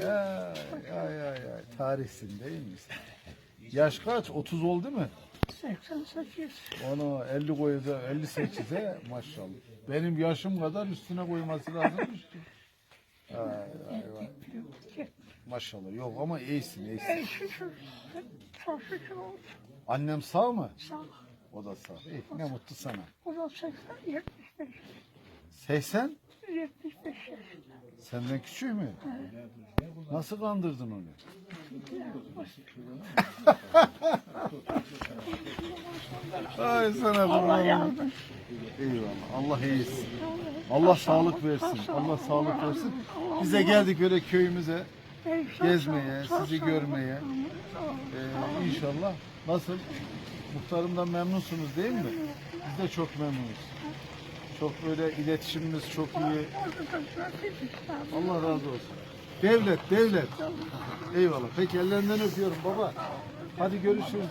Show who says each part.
Speaker 1: Ya, ya, ya, ya. Tarihsin değil mi sen? Yaş kaç? 30 oldu mu?
Speaker 2: 88.
Speaker 1: Onu 50 koyuda 58'e maşallah. Benim yaşım kadar üstüne koyması lazımmış ki. Ay, ay, ay. Maşallah. Yok ama iyisin, iyisin.
Speaker 2: Ey şükür. Çok şükür oldu.
Speaker 1: Annem sağ mı?
Speaker 2: Sağ.
Speaker 1: O da sağ. İyi, ne mutlu sana.
Speaker 2: O da 80, 75.
Speaker 1: 80?
Speaker 2: 75 yaşında.
Speaker 1: Senden küçük mü? Nasıl kandırdın onu? Ay sana
Speaker 2: Allah yardım.
Speaker 1: Eyvallah. Allah iyisin. Allah sağlık versin. Allah sağlık versin. Bize geldik öyle köyümüze gezmeye, sizi görmeye. Ee, inşallah. Nasıl? Muhtarımdan memnunsunuz değil mi? Biz de çok memnunuz. Çok böyle iletişimimiz çok iyi. Allah razı olsun. Devlet, devlet. Eyvallah. Peki ellerinden öpüyorum baba. Hadi görüşürüz.